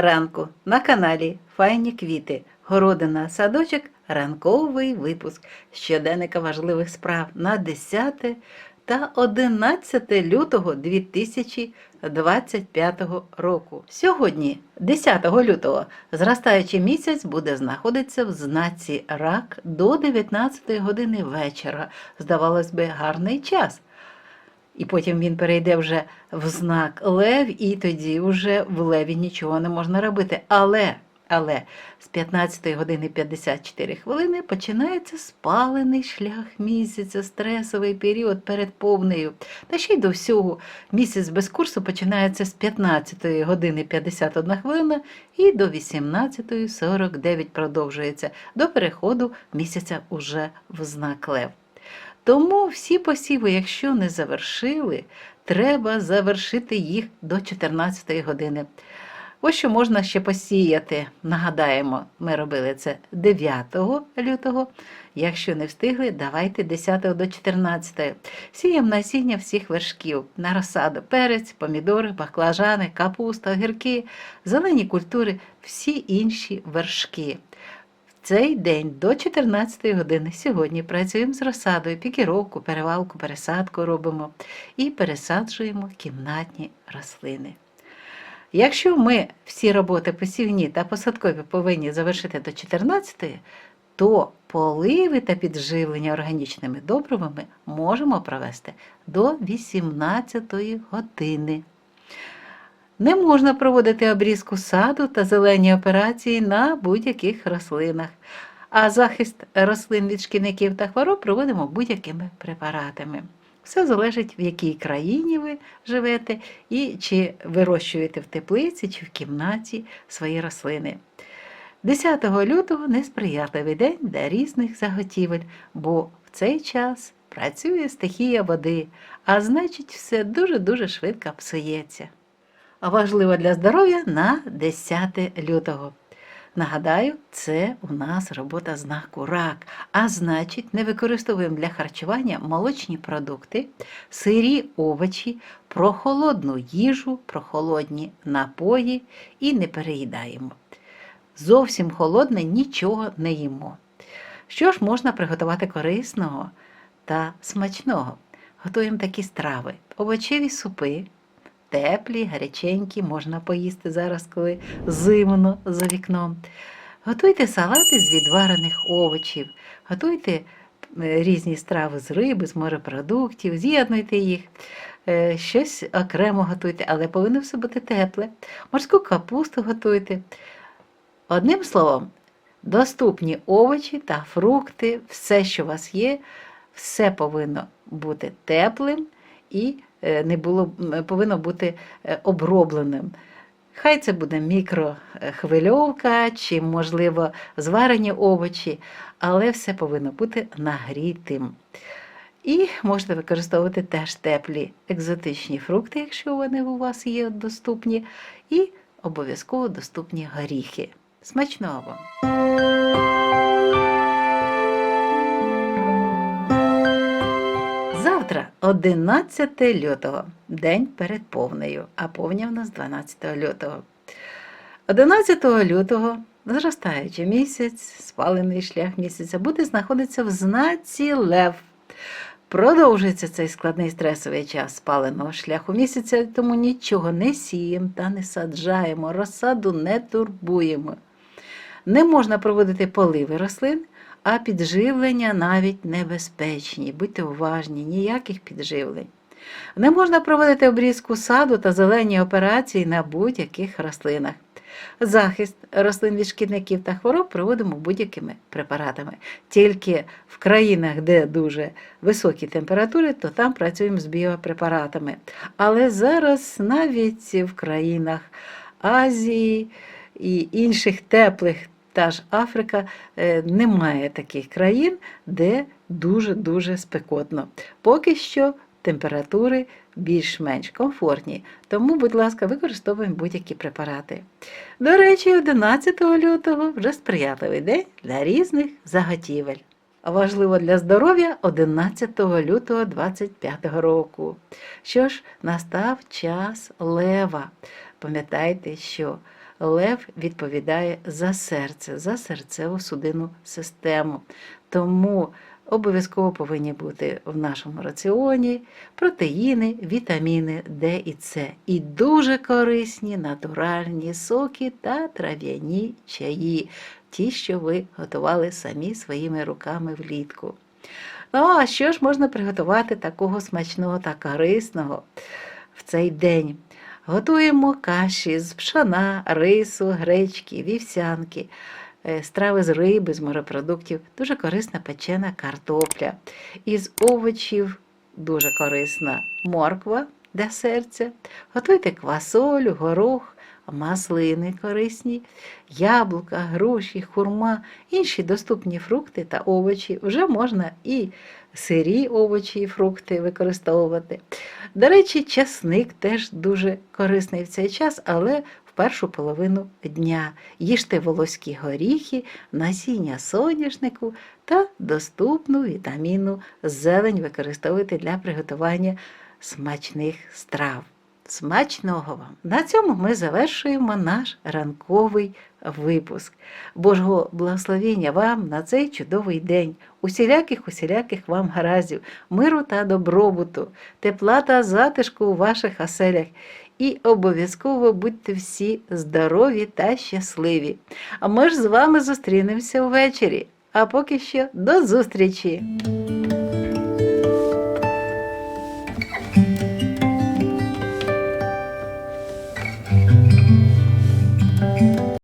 ранку на каналі Файні квіти, городина, садочок, ранковий випуск щоденника важливих справ на 10 та 11 лютого 2025 року. Сьогодні, 10 лютого, зростаючий місяць буде знаходитися в знаці рак до 19 години вечора. Здавалось би, гарний час. І потім він перейде вже в знак Лев, і тоді вже в Леві нічого не можна робити. Але, але з 15 години 54 хвилини починається спалений шлях місяця, стресовий період перед повнею. Та ще й до всього місяць без курсу починається з 15 години 51 хвилина і до 18.49 продовжується до переходу місяця уже в знак Лев. Тому всі посіви, якщо не завершили, треба завершити їх до 14 години. Ось що можна ще посіяти. Нагадаємо, ми робили це 9 лютого. Якщо не встигли, давайте 10 до 14. Сіємо насіння всіх вершків на розсаду перець, помідори, баклажани, капуста, огірки, зелені культури, всі інші вершки. Цей день до 14 години сьогодні працюємо з розсадою, пікіровку, перевалку, пересадку робимо і пересаджуємо кімнатні рослини. Якщо ми всі роботи посівні та посадкові повинні завершити до 14, то поливи та підживлення органічними добривами можемо провести до 18 години. Не можна проводити обрізку саду та зелені операції на будь-яких рослинах, а захист рослин від шкідників та хвороб проводимо будь-якими препаратами. Все залежить, в якій країні ви живете і чи вирощуєте в теплиці чи в кімнаті свої рослини. 10 лютого несприятливий день для різних заготівель, бо в цей час працює стихія води, а значить, все дуже-дуже швидко псується а важливо для здоров'я на 10 лютого. Нагадаю, це у нас робота знаку рак, а значить, не використовуємо для харчування молочні продукти, сирі овочі, прохолодну їжу, прохолодні напої і не переїдаємо. Зовсім холодне нічого не їмо. Що ж можна приготувати корисного та смачного? Готуємо такі страви: овочеві супи теплі, гаряченькі, можна поїсти зараз, коли зимно за вікном. Готуйте салати з відварених овочів, готуйте е, різні страви з риби, з морепродуктів, з'єднуйте їх, е, щось окремо готуйте, але повинно все бути тепле. Морську капусту готуйте. Одним словом, доступні овочі та фрукти, все, що у вас є, все повинно бути теплим і не було, повинно бути е, обробленим. Хай це буде мікрохвильовка чи, можливо, зварені овочі, але все повинно бути нагрітим. І можете використовувати теж теплі екзотичні фрукти, якщо вони у вас є доступні, і обов'язково доступні горіхи. Смачного вам! 11 лютого, день перед повнею, а повня в нас 12 лютого. 11 лютого, зростаючи місяць, спалений шлях місяця, буде знаходитися в знаці Лев. Продовжується цей складний стресовий час спаленого шляху місяця, тому нічого не сіємо та не саджаємо, розсаду не турбуємо. Не можна проводити поливи рослин, а підживлення навіть небезпечні. Будьте уважні, ніяких підживлень. Не можна проводити обрізку саду та зелені операції на будь-яких рослинах. Захист рослин від шкідників та хвороб проводимо будь-якими препаратами. Тільки в країнах, де дуже високі температури, то там працюємо з біопрепаратами. Але зараз навіть в країнах Азії і інших теплих та ж Африка е, немає таких країн, де дуже-дуже спекотно. Поки що температури більш-менш комфортні. Тому, будь ласка, використовуємо будь-які препарати. До речі, 11 лютого вже сприятливий день для різних заготівель. Важливо для здоров'я 11 лютого 25 року. Що ж, настав час лева. Пам'ятайте, що Лев відповідає за серце, за серцеву судинну систему. Тому обов'язково повинні бути в нашому раціоні протеїни, вітаміни Д і С. І дуже корисні натуральні соки та трав'яні чаї, ті, що ви готували самі своїми руками влітку. Ну, а що ж можна приготувати такого смачного та корисного в цей день? Готуємо каші з пшона, рису, гречки, вівсянки, е, страви з риби, з морепродуктів, дуже корисна печена картопля. Із овочів дуже корисна морква для серця. Готуйте квасолю, горох, маслини корисні, яблука, груші, хурма, інші доступні фрукти та овочі. Вже можна і сирі овочі і фрукти використовувати. До речі, часник теж дуже корисний в цей час, але в першу половину дня. Їжте волоські горіхи, насіння соняшнику та доступну вітамінну зелень використовуйте для приготування смачних страв. Смачного вам! На цьому ми завершуємо наш ранковий випуск. Божого благословення вам на цей чудовий день, усіляких усіляких вам гараздів, миру та добробуту, тепла та затишку у ваших оселях. І обов'язково будьте всі здорові та щасливі. А ми ж з вами зустрінемося ввечері. А поки що до зустрічі!